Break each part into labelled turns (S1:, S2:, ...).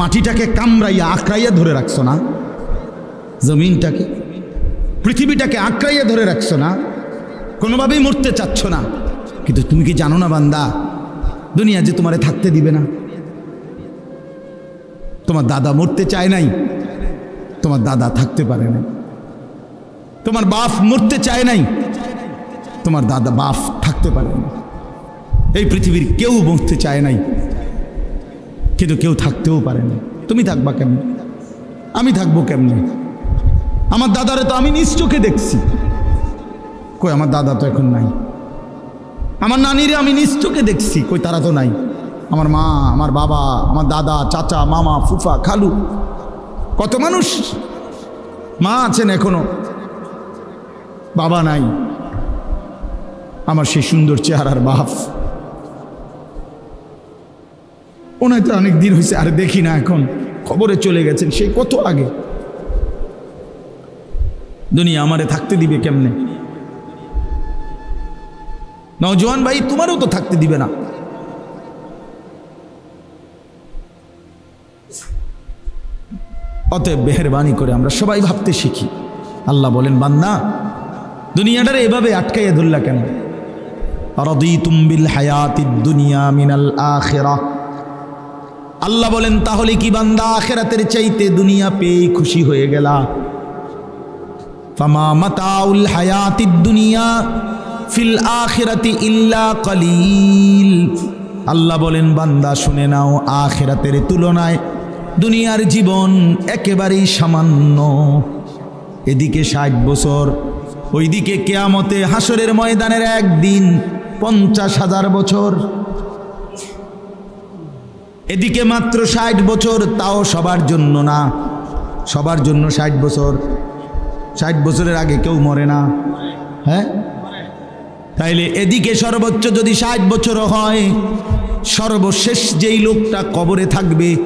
S1: মাটিটাকে কামড়াইয়া, আঁকড়াইয়া ধরে রাখছো না? জমিনটাকে, পৃথিবীটাকে আঁকড়াইয়া ধরে রাখছো না? কোনোভাবেই মরতে চাচ্ছ না। কিন্তু তুমি কি জানো না বান্দা, দুনিয়া যে তোমারে থাকতে দিবে না? তোমার দাদা মরতে চায় নাই, তোমার দাদা থাকতে পারে নাই। তোমার বাপ মরতে চায় নাই, তোমার দাদা, বাপ থাকতে পারে না এই পৃথিবীর কেউ মরতে চায় নাই। কিন্তু কেউ থাকতেও পারে না। তুমি থাকবা কেমনে? আমি থাকব কেমনে? আমার দাদারে তো আমি নিজ চোখে দেখছি। কই, আমার দাদা তো এখন নাই। আমার নানিরে আমি নিজ চোখে দেখছি। কই, তারা তো নাই। আমার মা, আমার বাবা, আমার দাদা, চাচা, মামা, ফুফা, খালু, কত মানুষ মা আছেন এখনও। বাবা নাই। আমার সেই সুন্দর চেহারার বাপ। ওনায় তো অনেক দিন হয়েছে, আর দেখি না এখন। খবরে চলে গেছেন সেই কত আগে? দুনিয়া আমারে থাকতে দিবে কেমনে? নজওয়ান ভাই, তোমারও তো থাকতে দিবে না। অতএব মেহরবানি করে আমরা সবাই ভাবতে শিখি। আল্লাহ বলেন বান্না দুনিয়াটারে এভাবে আটকাইয়া ধরলা কেন রদিতুম বিল হায়াতিদ দুনিয়া মিনাল আখিরাহ আল্লাহ বলেন, তাহলে কি বান্দা আখেরাতের চাইতে দুনিয়া পেয়ে খুশি হয়ে গেলা? ফামা মাতাউল হায়াতিদ দুনিয়া ফিল আখিরাতি ইল্লা কলিল। আল্লাহ বলেন, বান্দা, শুনে নাও, আখেরাতের তুলনায় দুনিয়ার জীবন একেবারেই সামান্য। এদিকে ষাট বছর, ওইদিকে কেয়ামতে হাসরের ময়দানের একদিন পঞ্চাশ হাজার বছর। এদিকে মাত্র ষাট বছর, তাও সবার জন্য না। সবার জন্য ষাট বছর। ষাট বছরের আগে কেউ মরে না। হ্যাঁ? তাইলে এদিকে সর্বোচ্চ যদি ষাট বছরও হয়, সর্বশেষ যেই লোকটা কবরে থাকবে,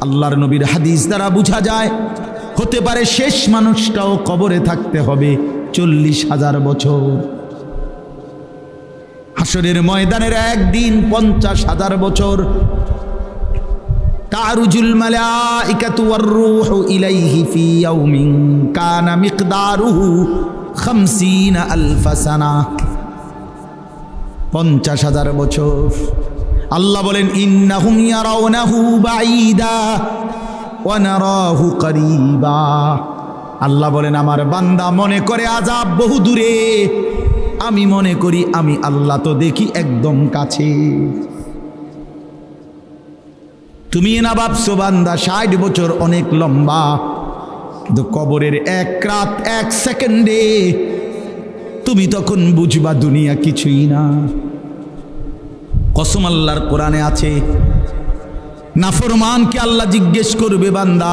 S1: আল্লাহর নবীর হাদিস দ্বারা বোঝা যায়, হতে পারে শেষ মানুষটাও কবরে থাকতে হবে চল্লিশ হাজার বছর। হাসরের ময়দানের একদিন পঞ্চাশ হাজার বছর। ইলাইহি ফি ইয়াউমিন কানা মিকদারুহু 50 আলফ সানা। পঞ্চাশ হাজার বছর। আল্লাহ বলেন করিবা। আল্লাহ বলেন, আমার বান্দা মনে করে আজাব বহু দূরে আমি মনে করি আমি আল্লাহ তো দেখি একদম কাছে। তুমি না ভাবছ বান্দা, ষাট বছর অনেক লম্বা কবরের এক রাত, এক সেকেন্ডে তুমি তখন বুঝবা দুনিয়া কিছুই না। কসম আল্লাহর কোরআনে আছে নাফরমানকে আল্লাহ জিজ্ঞেস করবে বান্দা,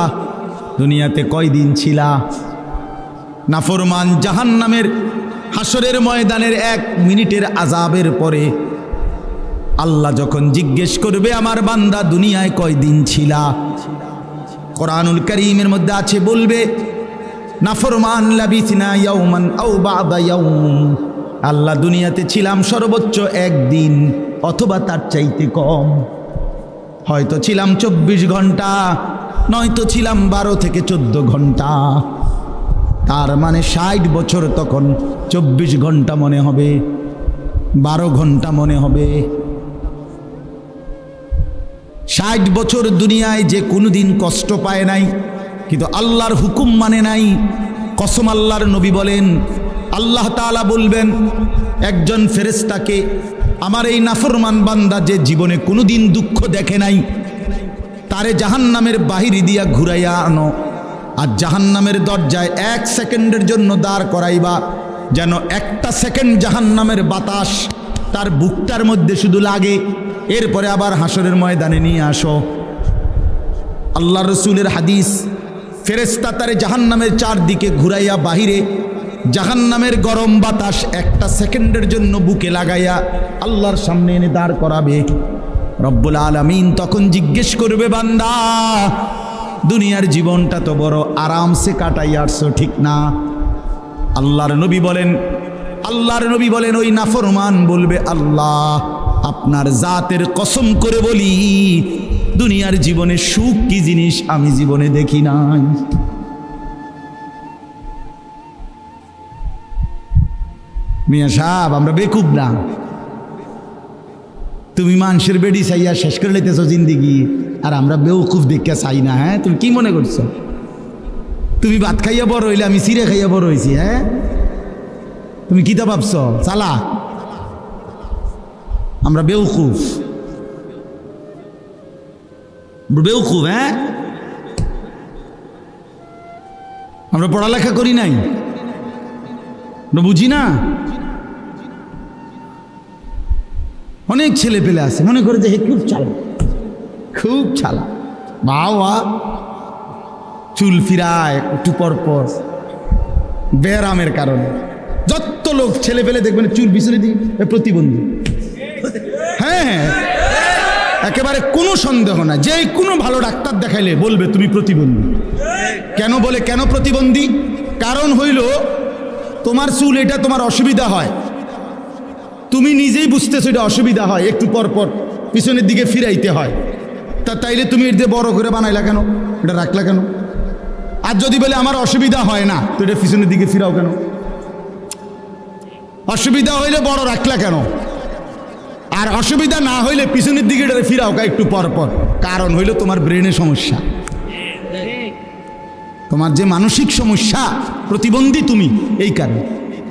S1: দুনিয়াতে কয়দিন ছিলা? নাফরমান জাহান নামের হাসরের ময়দানের এক মিনিটের আজাবের পরে আল্লাহ যখন জিজ্ঞেস করবে, আমার বান্দা দুনিয়ায় কয়দিন ছিলা? কোরআনুল করিমের মধ্যে আছে, বলবে ইয়াউমান আল্লাহ দুনিয়াতে ছিলাম সর্বোচ্চ একদিন, অথবা তার চাইতে কম। হয়তো ছিলাম চব্বিশ ঘণ্টা, নয়তো ছিলাম বারো থেকে চোদ্দ ঘণ্টা। তার মানে ষাট বছর তখন চব্বিশ ঘণ্টা মনে হবে, বারো ঘণ্টা মনে হবে। ষাট বছর দুনিয়ায় যে কোনোদিন কষ্ট পায় নাই, কিন্তু আল্লাহর হুকুম মানে নাই। কসম আল্লাহর নবী বলেন, আল্লাহ তাআলা বলবেন, একজন ফেরেস্তাকে আমার এই নাফরমান বান্দা যে জীবনে কোনোদিন দুঃখ দেখে নাই, তারে জাহান্নামের বাহিরি দিয়া ঘুরাইয়া আনো। আর জাহান্নামের দরজায় এক সেকেন্ডের জন্য দাঁড় করাইবা যেন একটা সেকেন্ড জাহান্নামের বাতাস তার বুকটার মধ্যে শুধু লাগে। এরপরে আবার হাসরের ময়দানে নিয়ে আসো। আল্লাহ রসুলের হাদিস ফেরেস্তা তারে জাহান্নামের চারদিকে ঘুরাইয়া বাহিরে, জাহান্নামের গরম বাতাস একটা সেকেন্ডের জন্য বুকে লাগাইয়া আল্লাহর সামনে এনে দাঁড় করাবে। রব্বুল আলমিন তখন জিজ্ঞেস করবে, বান্দা, দুনিয়ার জীবনটা তো বড় আরামসে কাটাই আসছো ঠিক না? আল্লাহর নবী বলেন, আল্লাহর নবী বলেন, ওই নাফরমান বলবে, আল্লাহ, আপনার জাতের কসম করে বলি, দুনিয়ার জীবনে সুখ কি জিনিস আমি জীবনে দেখি নাই। মিয়া সাহেব, আমরা বেকুব না। তুমি মানুষের বেডি চাইয়া শেষ করে লেতেছো জিন্দিগি, আর আমরা বেউকুফ দেখে চাই না হ্যাঁ? তুমি কি মনে করছ? তুমি ভাত খাইয়া বড় হইলে আমি চিড়ে খাইয়া বড় হয়েছি হ্যাঁ? তুমি কিতা ভাবছ? চালা। আমরা বেউকুফ। বেউকুফ হ্যাঁ? আমরা পড়ালেখা করি নাই। বুঝি না। অনেক ছেলে পেলে আছে, মনে করে যে হে খুব চালা। খুব চালা। বাবা চুল ফিরায় একটু পর পর। ব্যারামের কারণে। যত লোক ছেলে পেলে দেখবেন চুল পিছনে এ প্রতিবন্ধী। হ্যাঁ হ্যাঁ। একেবারে কোনো সন্দেহ না। যে কোনো ভালো ডাক্তার দেখাইলে বলবে তুমি প্রতিবন্ধী। কেন বলে কেন প্রতিবন্ধী? কারণ হইল তোমার চুল এটা তোমার অসুবিধা হয়। তুমি নিজেই বুঝতেছো এটা অসুবিধা হয়, একটু পর পর পিছনের দিকে ফিরাইতে হয়। তা তাইলে তুমি এটা বড় করে বানাইলা কেন? এটা রাখলা কেন? আর যদি বলে আমার অসুবিধা হয় না, তো এটা পিছনের দিকে ফিরাও কেন? অসুবিধা হইলে বড় রাখলা কেন? আর অসুবিধা না হইলে পিছনের দিকে এটা ফিরাও কা একটু পর পর। কারণ হইল তোমার ব্রেনে সমস্যা। তোমার যে মানসিক সমস্যা, প্রতিবন্ধী তুমি, এই কারণে।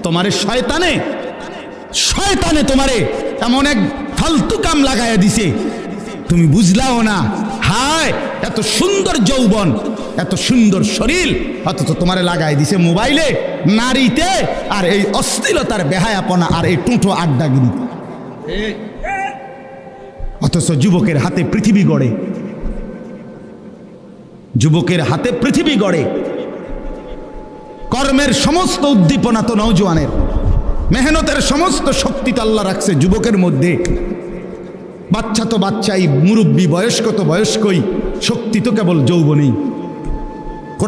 S1: তোমারে শয়তানে শয়তানে তোমারে এমন এক ফালতু কাম লাগাইয়া দিছে। তুমি বুঝলাও না, হায়, এত সুন্দর যৌবন এত সুন্দর শরীর, অথচ তোমারে লাগাই দিছে মোবাইলে, নারীতে, আর এই অশ্লীলতার বেহায়াপনা আর এই টুঁটো আড্ডাগিরি। অথচ যুবকের হাতে পৃথিবী গড়ে। যুবকের হাতে পৃথিবী গড়ে। কর্মের সমস্ত উদ্দীপনা তো নৌজওয়ানের মেহনতের সমস্ত শক্তি তো আল্লাহ রাখছে যুবকের মধ্যে। বাচ্চা তো বাচ্চাই, মুরব্বী বয়স্ক তো বয়স্কই, শক্তি তো কেবল যৌবনেই।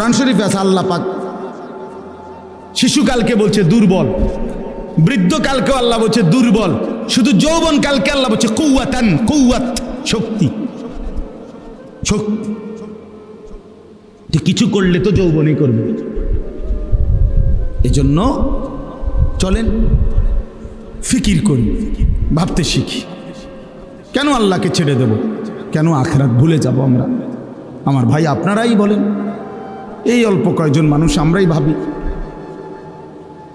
S1: কোরআন শরীফে আছে, আল্লাহ পাক শিশুকালকে বলছে দুর্বল, বৃদ্ধকালকেও আল্লাহ বলছে দুর্বল, শুধু যৌবন কালকে আল্লাহ বলছে কৌয়াতান কৌয়াত শক্তি। শক্তি। কিছু করলে তো যৌবনই করবে। এজন্য চলেন, ফিকির করি, ভাবতে শিখি। কেন আল্লাহকে ছেড়ে দেব? কেন আখরাত ভুলে যাব আমরা? আমার ভাই আপনারাই বলেন। এই অল্প কয়েকজন মানুষ আমরাই ভাবি।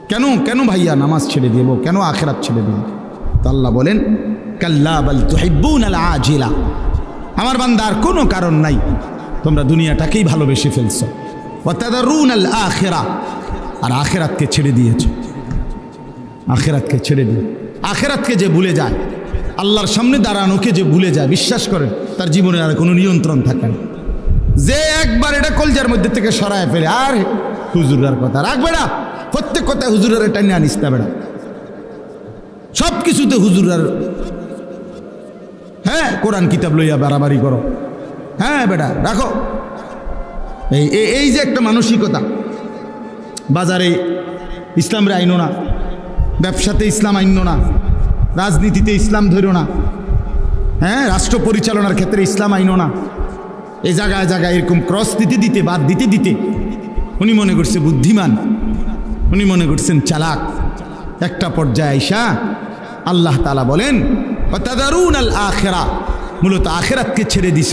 S1: কেন কেন ভাইয়া নামাজ ছেড়ে দেব? কেন আখেরাত ছেড়ে দেব? আল্লাহ বলেন, কাল্লা বাল তুহিব্বুন আল আমার বান্দার কোনো কারণ নাই। তোমরা দুনিয়াটাকেই ভালোবেসে ফেলছ। ওয়াতাদারুন আল আখিরা আর আখেরাতকে ছেড়ে দিয়েছ। আখেরাতকে ছেড়ে দিয়ে। আখেরাতকে যে ভুলে যায়, আল্লাহর সামনে দাঁড়ানোকে যে ভুলে যায়, বিশ্বাস করেন, তার জীবনে আর কোনো নিয়ন্ত্রণ থাকে না। যে একবার এটা কলজার মধ্যে থেকে সরায় ফেলে, আর হুজুরার কথা রাখবে না। প্রত্যেক কথা হুজুরের এটা নিয়ে আনিস না বেড়া সব কিছুতে হুজুরার হ্যাঁ কোরআন কিতাব লইয়া বাড়াবাড়ি করো। হ্যাঁ বেটা, রাখো। এই এই- এই যে একটা মানসিকতা, বাজারে ইসলামরে আইনো না, ব্যবসাতে ইসলাম আইনো না, রাজনীতিতে ইসলাম ধরো না হ্যাঁ রাষ্ট্র পরিচালনার ক্ষেত্রে ইসলাম আইনো না এই জায়গায় জায়গায় এরকম ক্রস দিতে দিতে, বাদ দিতে দিতে। উনি মনে করছে বুদ্ধিমান, উনি মনে করছেন চালাক। একটা পর্যায়ে আইসা আল্লাহ তালা বলেন আখেরা মূলত আখেরাতকে ছেড়ে দিস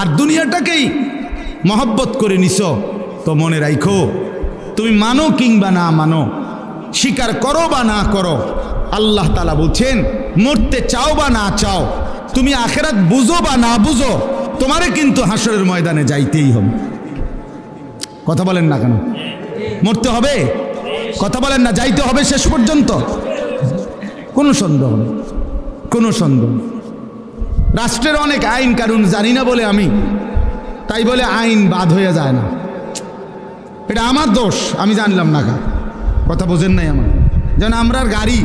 S1: আর দুনিয়াটাকেই মহব্বত করে নিস তো মনে রাখো তুমি মানো কিংবা না মানো, স্বীকার করো বা না করো, আল্লাহ তালা বলছেন, মরতে চাও বা না চাও, তুমি আখেরাত বুঝো বা না বুঝো তোমারে কিন্তু হাসরের ময়দানে যাইতেই হবে। কথা বলেন না কেন? মরতে হবে? কথা বলেন না, যাইতে হবে শেষ পর্যন্ত? কোনো সন্দেহ নেই। কোনো সন্দেহ রাষ্ট্রের অনেক আইন কারণ জানি না বলে আমি, তাই বলে আইন বাদ হয়ে যায় না। এটা আমার দোষ, আমি জানলাম না কথা বোঝেন নাই আমার। যেন আমরার গাড়ি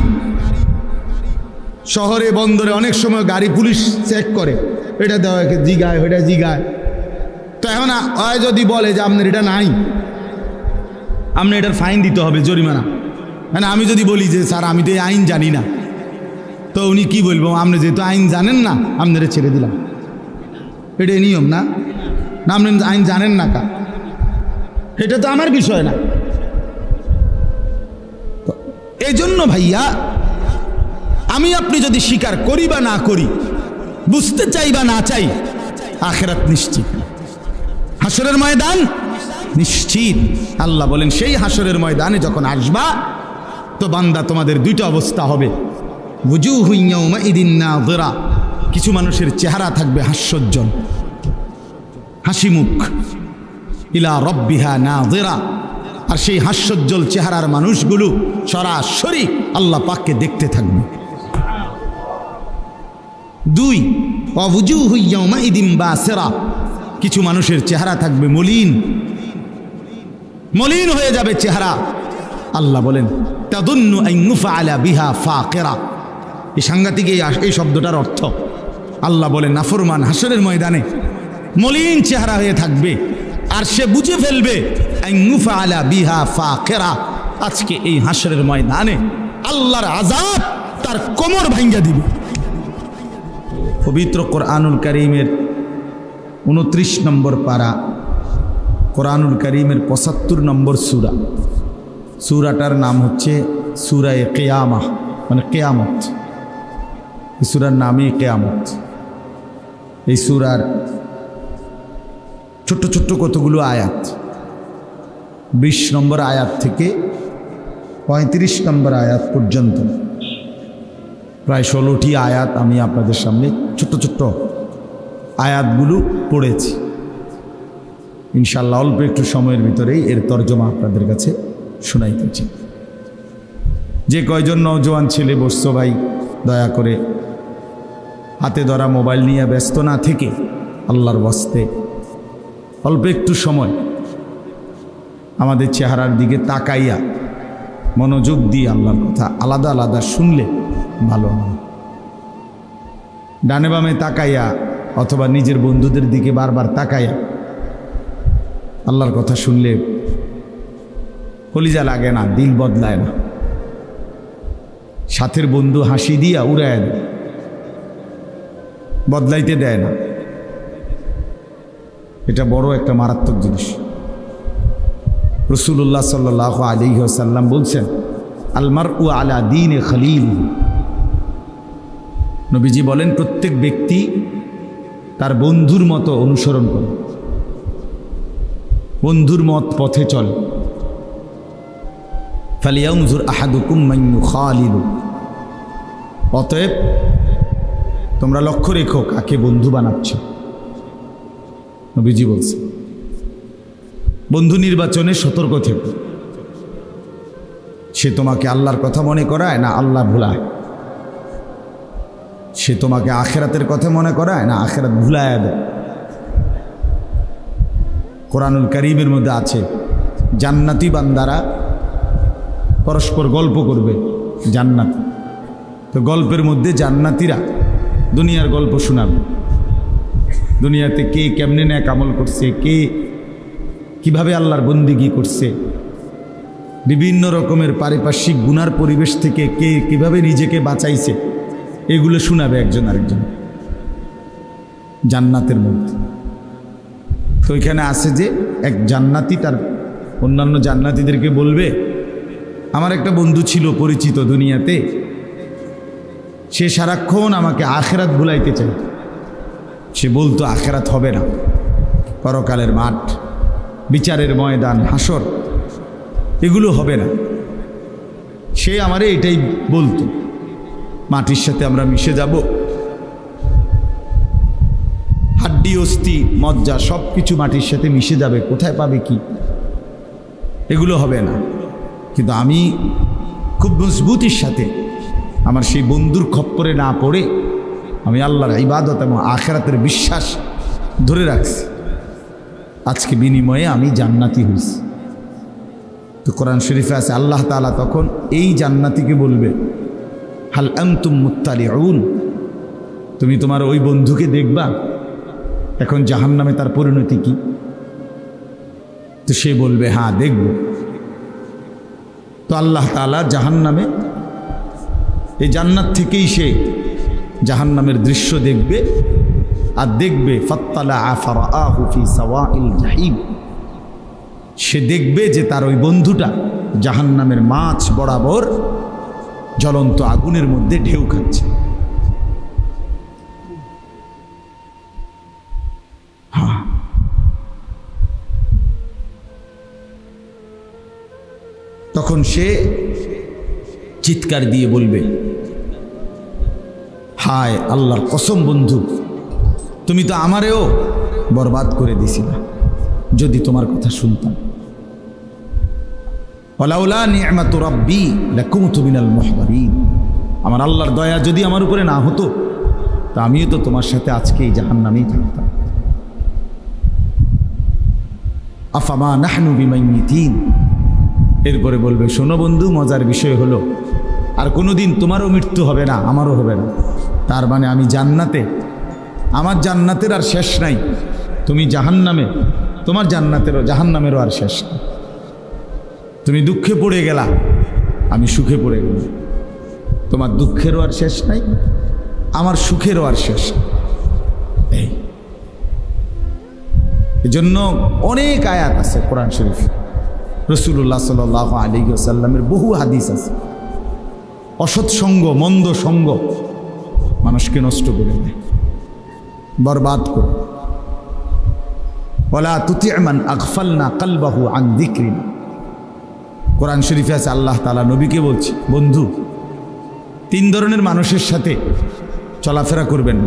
S1: শহরে, বন্দরে অনেক সময় গাড়ি পুলিশ চেক করে। এটা দেওয়া জিগায়, ওইটা জিগায়। তো এখন হয় যদি বলে যে আপনার এটা নাই আপনি এটার ফাইন দিতে হবে জরিমানা। মানে আমি যদি বলি যে, স্যার, আমি তো এই আইন জানি না। তো উনি কি বলব, আপনি যেহেতু আইন জানেন না আপনারা ছেড়ে দিলাম। এটা নিয়ম না? না, আপনি আইন জানেন না কা? এটা তো আমার বিষয় না। এই জন্য ভাইয়া আমি আপনি যদি স্বীকার করি বা না করি, বুঝতে চাই বা না চাই, আখেরাত নিশ্চিত। হাসরের ময়দান? নিশ্চিত। আল্লাহ বলেন, সেই হাসরের ময়দানে যখন আসবা, তো বান্দা, তোমাদের দুইটা অবস্থা হবে। বুঝু ইদিন না দোরা কিছু মানুষের চেহারা থাকবে হাস্যোজ্জ্বল। হাসি মুখ ইলা রব্বিহা না দেরা আর সেই হাস্যোজ্জ্বল চেহারার মানুষগুলো সরাসরি আল্লাহ পাককে দেখতে থাকবে। দুই অবুজু হুইয়াউমা ইদিম বা সেরা কিছু মানুষের চেহারা থাকবে মলিন। মলিন হয়ে যাবে চেহারা। আল্লাহ বলেন, তাদুন্নু আলা বিহা ফা কেরা এই সাংঘাতিক এই শব্দটার অর্থ, আল্লাহ বলেন, নাফরমান হাসরের ময়দানে মলিন চেহারা হয়ে থাকবে, আর সে বুঝে ফেলবে আইনুফা আলা বিহা ফা কেরা আজকে এই হাসরের ময়দানে আল্লাহর আজাব তার কোমর ভাঙ্গা দিবে। পবিত্র কোরআনুল করিমের উনত্রিশ নম্বর পারা। কোরআনুল করিমের পঁচাত্তর নম্বর সুরা। সুরাটার নাম হচ্ছে সুরায় কেয়ামা মানে কেয়ামত। এই সুরার নামই কেয়ামত। এই সুরার ছোট্ট ছোট্ট কতগুলো আয়াত? বিশ নম্বর আয়াত থেকে পঁয়ত্রিশ নম্বর আয়াত পর্যন্ত। প্রায় ষোলোটি আয়াত আমি আপনাদের সামনে ছোট্ট ছোট্ট আয়াতগুলো পড়েছি। ইনশাল্লাহ অল্প একটু সময়ের ভিতরেই এর তর্জমা আপনাদের কাছে শোনাইতেছি যে কয়জন নৌজওয়ান ছেলে বসছো ভাই, দয়া করে হাতে ধরা মোবাইল নিয়ে ব্যস্ত না থেকে আল্লাহর বস্তে অল্প একটু সময় আমাদের চেহারার দিকে তাকাইয়া মনোযোগ দিয়ে আল্লাহর কথা আলাদা আলাদা শুনলে ভালো হয়। ডানে বামে তাকাইয়া অথবা নিজের বন্ধুদের দিকে বারবার তাকাইয়া আল্লাহর কথা শুনলে কলিজা লাগে না, দিল বদলায় না। সাথের বন্ধু হাসি দিয়া উড়ায় দেয়, বদলাইতে দেয় না। এটা বড় একটা মারাত্মক জিনিস। রসুল্লাহ সাল্লাহ আলী সাল্লাম বলছেন আলমার উ আলা দিন এ খালিল। নবীজি বলেন, প্রত্যেক ব্যক্তি তার বন্ধুর মতো অনুসরণ করে, বন্ধুর মত পথে চল। ফালিয়াউজুর আহাদুকুম মাইনু খালিলু অতএব তোমরা লক্ষ্য রেখো কাকে বন্ধু বানাচ্ছ। নবীজি বলছে বন্ধু নির্বাচনে সতর্ক থেকো। সে তোমাকে আল্লাহর কথা মনে করায় না আল্লাহ ভুলায়? সে তোমাকে আখেরাতের কথা মনে করায় না আখেরাত ভুলায় দেয়? কোরআনুল করিমের মধ্যে আছে, জান্নাতি বান্দারা পরস্পর গল্প করবে, জান্নাত। তো গল্পের মধ্যে জান্নাতিরা দুনিয়ার গল্প শোনাবে। দুনিয়াতে কে কেমনে ন্যাক আমল করছে, কে কীভাবে আল্লাহর বন্দিগি করছে? বিভিন্ন রকমের পারিপার্শ্বিক গুনার পরিবেশ থেকে কে কীভাবে নিজেকে বাঁচাইছে? এগুলো শোনাবে একজন আরেকজন। জান্নাতের মধ্যে। তো ওইখানে আছে যে এক জান্নাতি তার অন্যান্য জান্নাতিদেরকে বলবে, আমার একটা বন্ধু ছিল পরিচিত দুনিয়াতে। সে সারাক্ষণ আমাকে আখেরাত ভুলাইতে চাই সে বলতো আখেরাত হবে না। পরকালের মাঠ বিচারের ময়দান, হাসর। এগুলো হবে না। সে আমারে এটাই বলতো, মাটির সাথে আমরা মিশে যাব। হাড্ডি, অস্থি, মজ্জা সব কিছু মাটির সাথে মিশে যাবে, কোথায় পাবে কি? এগুলো হবে না। কিন্তু আমি খুব মজবুতির সাথে আমার সেই বন্ধুর খপ্পরে না পড়ে আমি আল্লাহর ইবাদত এবং আখেরাতের বিশ্বাস ধরে রাখছি। আজকে বিনিময়ে আমি জান্নাতি হয়েছি তো কোরআন শরীফে আছে, আল্লাহ তালা তখন এই জান্নাতিকে বলবে, হাল আন্তুম মুত্তালি তুমি তোমার ওই বন্ধুকে দেখবা, এখন জাহান নামে তার পরিণতি কি? তো সে বলবে হ্যাঁ দেখব। তো আল্লাহ তালা জাহান নামে এই জান্নাত থেকেই সে জাহান নামের দৃশ্য দেখবে আর দেখবে সাওয়াইল জাহিম। সে দেখবে যে তার ওই বন্ধুটা জাহান্নামের মাছ বরাবর জ্বলন্ত আগুনের মধ্যে ঢেউ খাচ্ছে। তখন সে চিৎকার দিয়ে বলবে, হায় আল্লাহর কসম বন্ধু তুমি তো আমারেও বরবাদ করে দিছিলা যদি তোমার কথা শুনতাম। ওলাউলা নিয়ামাত রব্বি লাকুমতু মিনাল মুহদারিন। আমার আল্লাহর দয়া যদি আমার উপরে না হতো, তা আমিও তো তোমার সাথে আজকে এই জাহান্নামেই থাকতাম। আফামা নাহনু বিমাইমিতিন এরপরে বলবে, শোনো বন্ধু, মজার বিষয় হলো, আর কোনোদিন তোমারও মৃত্যু হবে না, আমারও হবে না। তার মানে আমি জান্নাতে আমার জান্নাতের আর শেষ নাই। তুমি জাহান্নামে, তোমার জান্নাতেরও, জাহান্নামেরও আর শেষ নাই। তুমি দুঃখে পড়ে গেলা, আমি সুখে পড়ে গেলাম। তোমার দুঃখেরও আর শেষ নাই, আমার সুখেরও আর শেষ এই। এজন্য অনেক আয়াত আছে কোরআন শরীফ। রসুল্লাহ সাল আলী সাল্লামের বহু হাদিস আছে। অসৎ সঙ্গ, মন্দ সঙ্গ মানুষকে নষ্ট করে দেয়। বরবাদ করে বলা তুতি আমান আকফাল না কালবাহু আন দিক্রিন কোরআন শরীফে আছে, আল্লাহ তালা নবীকে বলছি, বন্ধু, তিন ধরনের মানুষের সাথে চলাফেরা করবেন।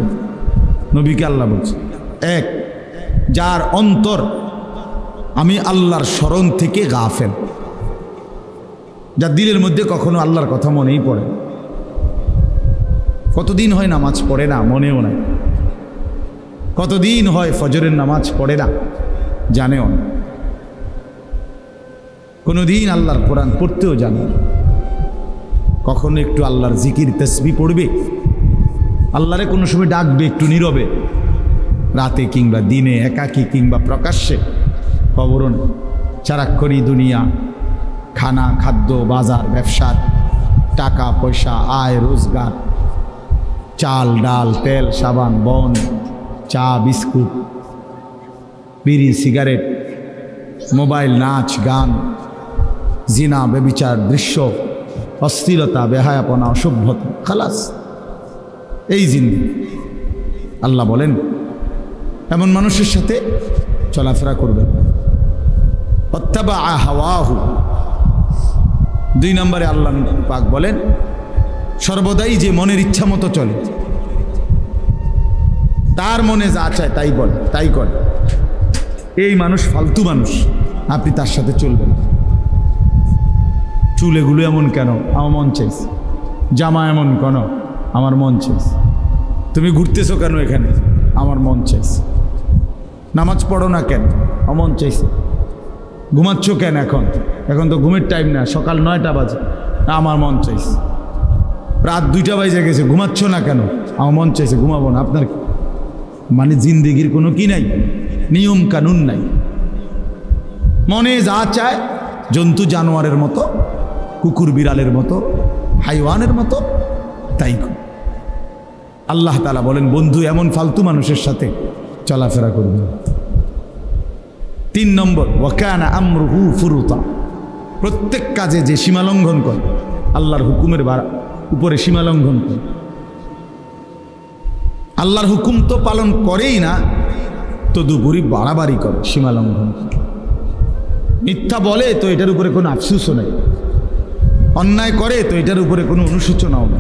S1: নবীকে আল্লাহ বলছে, এক, যার অন্তর আমি আল্লাহর স্মরণ থেকে গাফেল যার দিলের মধ্যে কখনো আল্লাহর কথা মনেই পড়ে। কতদিন হয় নামাজ পড়ে না, মনেও নাই কতদিন হয় ফজরের নামাজ পড়ে না? জানেও না। কোনোদিন আল্লাহর কোরআন পড়তেও জানে। কখনো একটু আল্লাহর জিকির তসবি পড়বে। আল্লাহরে কোনো সময় ডাকবে একটু নীরবে। রাতে কিংবা দিনে, একাকী কিংবা প্রকাশ্যে। খবরও নেই। সারাক্ষণই দুনিয়া, খানা, খাদ্য, বাজার ব্যবসার টাকা, পয়সা, আয়, রোজগার। চাল, ডাল, তেল, সাবান, বন। চা, বিস্কুট, বিড়ি, সিগারেট, মোবাইল, নাচ, গান, জিনা বেবিচার দৃশ্য অস্থিরতা বেহায়াপনা, অসভ্যতা, খালাস। এই জিন্দি। আল্লাহ বলেন, এমন মানুষের সাথে চলাফেরা করবেন অত্যাবা হাওয়াহু। দুই নম্বরে আল্লাহ পাক বলেন, সর্বদাই যে মনের ইচ্ছা মতো চলে। তার মনে যা চায় তাই বলে, তাই করে। এই মানুষ ফালতু মানুষ, আপনি তার সাথে চলবেন। চুল এগুলো এমন কেন? আমার মন চাইছে। জামা এমন কেন? আমার মন চাইছে। তুমি ঘুরতেছো কেন এখানে? আমার মন চাইছে। নামাজ পড়ো না কেন? অমন চাইছে। ঘুমাচ্ছ কেন এখন? এখন তো ঘুমের টাইম না, সকাল নয়টা বাজে। আমার মন চাইছে। রাত দুইটা বাজে গেছে, ঘুমাচ্ছ না কেন? আমার মন চাইছে, ঘুমাবো না। আপনার? মানে জিন্দিগির কোনো কি নাই? নিয়ম কানুন নাই। মনে যা চায়, জন্তু জানোয়ারের মতো, কুকুর বিড়ালের মতো, হাইওয়ানের মতো, তাই আল্লাহ তালা বলেন, বন্ধু, এমন ফালতু মানুষের সাথে চলাফেরা করবে তিন নম্বর ওয়াকানা আমরুহু ফুরুতা। প্রত্যেক কাজে যে সীমালঙ্ঘন করে, আল্লাহর হুকুমের উপরে সীমালঙ্ঘন করে। আল্লাহর হুকুম তো পালন করেই না তদুপরি বাড়াবাড়ি করে সীমালঙ্ঘন। মিথ্যা বলে তো এটার উপরে কোনো আফসুসও নেই। অন্যায় করে তো এটার উপরে কোনো অনুশোচনাও নেই।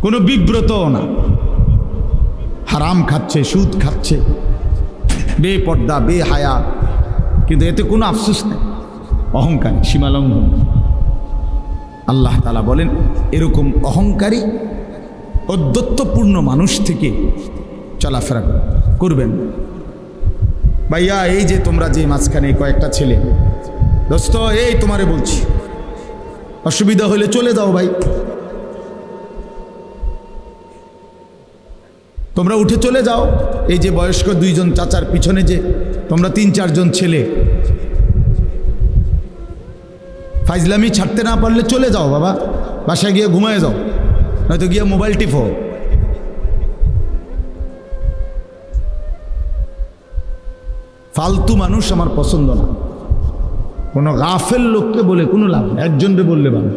S1: কোনো বিব্রতও না। হারাম খাচ্ছে, সুদ খাচ্ছে। বে পর্দা বে বেহায়া। কিন্তু এতে কোনো আফসোস নেই। অহংকারী সীমালঙ্ঘন আল্লাহ তালা বলেন, এরকম অহংকারী অদ্যত্বপূর্ণ মানুষ থেকে চলাফেরা করবেন। ভাইয়া, এই যে তোমরা যে মাঝখানে কয়েকটা ছেলে, দোস্ত, এই তোমারে বলছি, অসুবিধা হলে চলে যাও ভাই। তোমরা উঠে চলে যাও, এই যে বয়স্ক দুইজন চাচার পিছনে যে তোমরা তিন চারজন ছেলে। ফাইজলামি ছাড়তে না পারলে চলে যাও বাবা, বাসায় গিয়ে ঘুমায় যাও। নয়তো গিয়ে মোবাইল টিপো। ফালতু মানুষ আমার পছন্দ না। কোনো গাফেল লোককে বলে কোনো লাভ একজনকে বললে ভালো।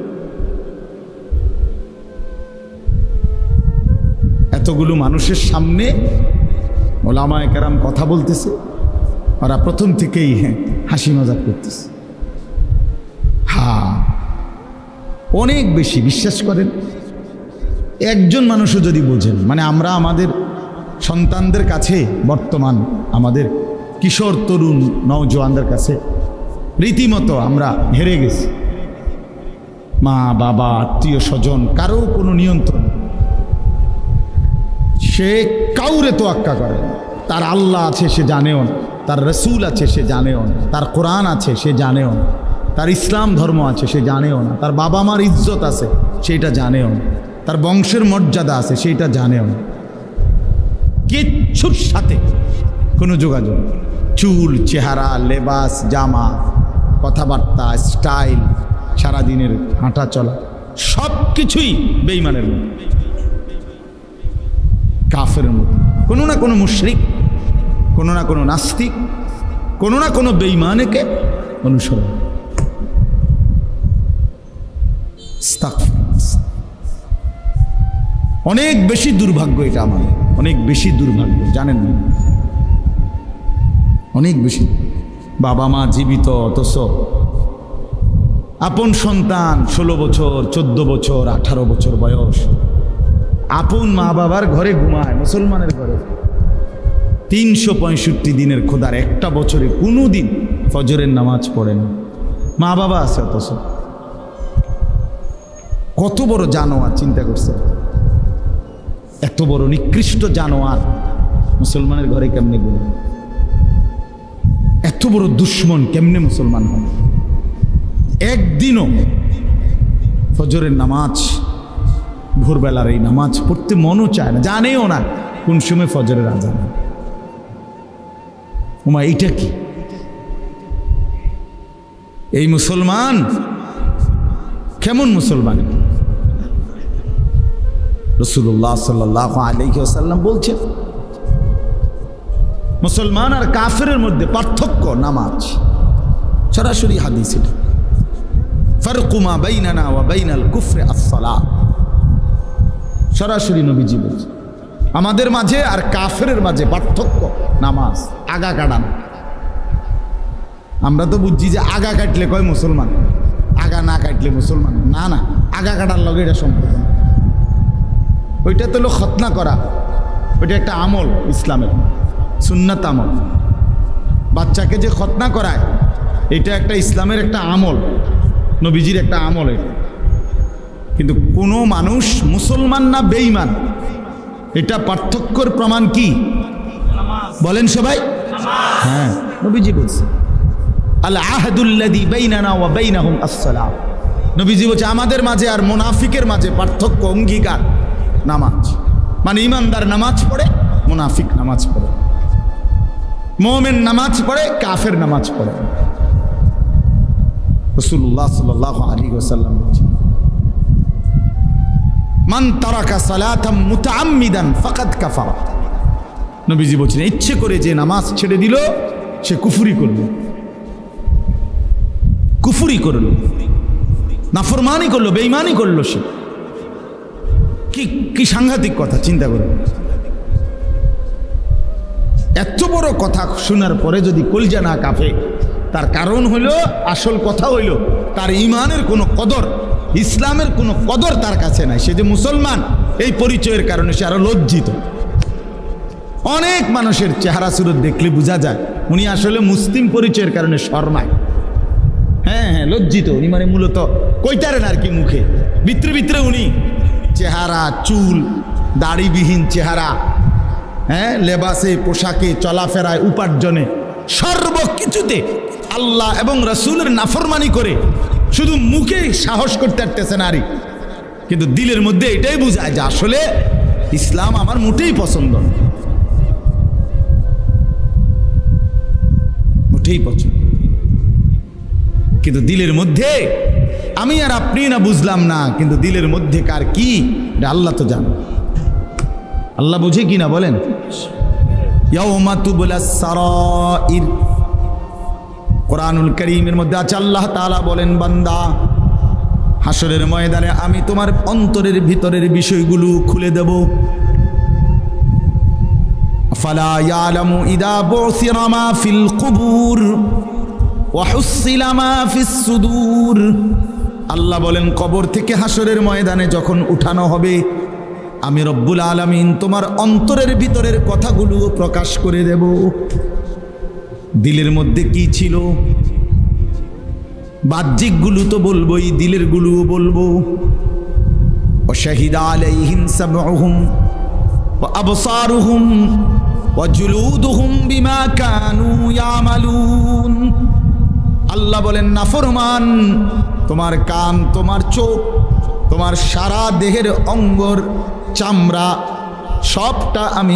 S1: এতগুলো মানুষের সামনে ওলামায় কেরাম কথা বলতেছে, ওরা প্রথম থেকেই হ্যাঁ হাসি মজাক করতেছে। হা, অনেক বেশি, বিশ্বাস করেন? একজন মানুষও যদি বোঝেন মানে আমরা আমাদের সন্তানদের কাছে বর্তমান আমাদের কিশোর, তরুণ, নওজোয়ানদের কাছে রীতিমতো আমরা হেরে গেছি। মা, বাবা, আত্মীয় স্বজন, কারও কোনো নিয়ন্ত্রণ সে কাউরে তোয়াক্কা করে তার আল্লাহ আছে, সে জানেও তার রসুল আছে, সে জানেও তার কোরআন আছে, সে জানেও তার ইসলাম ধর্ম আছে, সে জানেও না। তার বাবা মার ইজ্জত আছে, সেটা জানেও না। তার বংশের মর্যাদা আছে, সেইটা জানেও না কিচ্ছুর সাথে কোনো যোগাযোগ। চুল, চেহারা, লেবাস, জামা, কথাবার্তা, স্টাইল, সারাদিনের হাঁটা চলা সব কিছুই বেইমানের মধ্যে কাফের মতো কোনো না কোনো মুশরিক, কোনো না কোনো নাস্তিক, কোনো না কোনো বেইমানেকে অনুসরণ আস্তাগফিরুল্লাহ। অনেক বেশি দুর্ভাগ্য এটা আমাদের অনেক বেশি দুর্ভাগ্য, জানেন না? অনেক বেশি। বাবা মা জীবিত, অথচ আপন সন্তান, ষোলো বছর, চোদ্দ বছর, আঠারো বছর বয়স। আপন মা বাবার ঘরে ঘুমায়, মুসলমানের ঘরে। তিনশো পঁয়ষট্টি দিনের খোদার একটা বছরে কোনো দিন ফজরের নামাজ পড়ে না। মা বাবা আছে অথচ। কত বড় জানোয়ার চিন্তা করছে। এত বড় নিকৃষ্ট জানোয়ার মুসলমানের ঘরে কেমনে গুলো এত বড় দুশ্মন কেমনে মুসলমান হন? একদিনও ফজরের নামাজ, ভোরবেলার এই নামাজ পড়তে মনও চায় না, জানেও না কোন সময় ফজরের আজান ওমা, এইটা কি? এই মুসলমান কেমন মুসলমান? রসুল্লাহ সাল্লাহ আলহিহাসাল্লাম বলছেন, মুসলমান আর কাফেরের মধ্যে পার্থক্য নামাজ। সরাসরি হাদিস ফারকুমা বাইনানা ওয়া বাইনাল কুফরে সরাসরি নবীজি বলছে আমাদের মাঝে আর কাফেরের মাঝে পার্থক্য নামাজ, আগা কাটানো। আমরা তো বুঝছি যে আগা কাটলে কয় মুসলমান, আগা না কাটলে মুসলমান, না না, আগা কাটার লগে এটা সম্পর্ক। ওইটা তো হলো খতনা করা। ওইটা একটা আমল ইসলামের, সুন্নাত আমল। বাচ্চাকে যে খতনা করায়, এটা একটা ইসলামের একটা আমল, নবীজির একটা আমল এটা। কিন্তু কোনো মানুষ মুসলমান না বেঈমান, এটা পার্থক্যর প্রমাণ কি? বলেন সবাই। হ্যাঁ নবীজি বলছে আল আহাদুল্লাদি বাইনানা ওয়া বাইনাহুম আসসালাম। নবীজি বলছে, আমাদের মাঝে আর মুনাফিকের মাঝে পার্থক্য, অঙ্গীকার। নামাজ। মানে ইমানদার নামাজ পড়ে, মুনাফিক নামাজ পড়ে। মোমেন নামাজ পড়ে, কাফের নামাজ পড়ে। রসুল্লাহ সাল্লাহ আলী ওসাল্লাম মান তারাকা সালাতাম মুতাআম্মিদান ফাকাদ কাফারা। নবীজি বলছেন, ইচ্ছে করে যে নামাজ ছেড়ে দিল, সে কুফুরি করল। কুফুরি করল। নাফরমানি করল বেইমানি করল সে। কি কি সাংঘাতিক কথা, চিন্তা করুন। এত বড় কথা শোনার পরে যদি কলজা না কাঁপে, তার কারণ হইল, আসল কথা হইল, তার ইমানের কোনো কদর, ইসলামের কোনো কদর তার কাছে নাই। সে যে মুসলমান, এই পরিচয়ের কারণে সে আরও লজ্জিত। অনেক মানুষের চেহারা সুরত দেখলে বোঝা যায়, উনি আসলে মুসলিম পরিচয়ের কারণে শর্মায়। হ্যাঁ হ্যাঁ লজ্জিত, উনি মানে মূলত কইতারেন আর কি মুখে। ভিতরে ভিতরে উনি চেহারা, চুল, দাড়িবিহীন চেহারা হ্যাঁ লেবাসে, পোশাকে, চলাফেরায়, উপার্জনে, সর্বকিছুতে আল্লাহ এবং রসুলের নাফরমানি করে। শুধু মুখে সাহস করতে পারতেছে নারী কিন্তু দিলের মধ্যে এটাই বোঝায় যে আসলে ইসলাম আমার মোটেই পছন্দ মোটেই পছন্দ কিন্তু দিলের মধ্যে? আমি আর আপনি না বুঝলাম না, কিন্তু দিলের মধ্যে কার কি? আল্লাহ তো জান। আল্লাহ বুঝে কি না বলেন? কোরআনুল করিমের মধ্যে আছে, আল্লাহ তাআলা বলেন, বান্দা হাসরের ময়দানে আমি তোমার অন্তরের ভিতরের বিষয়গুলো খুলে দেব। ফালা ইয়ালামু ইদা বুসিরা মা ফিল কুবুর। সুদূর আল্লাহ বলেন কবর থেকে হাসরের ময়দানে যখন উঠানো হবে আমি রব্বুল আলামিন তোমার অন্তরের ভিতরের কথাগুলো প্রকাশ করে দেব দিলের মধ্যে কি ছিল বাহ্যিকগুলো তো বলবোই দিলের গুলোও বলবো وشهد عليهم سمعهم وأبصارهم وجلودهم بما كانوا يعملون আল্লাহ বলেন নাফরমান তোমার কান তোমার চোখ তোমার সারা দেহের অঙ্গর চামড়া সবটা আমি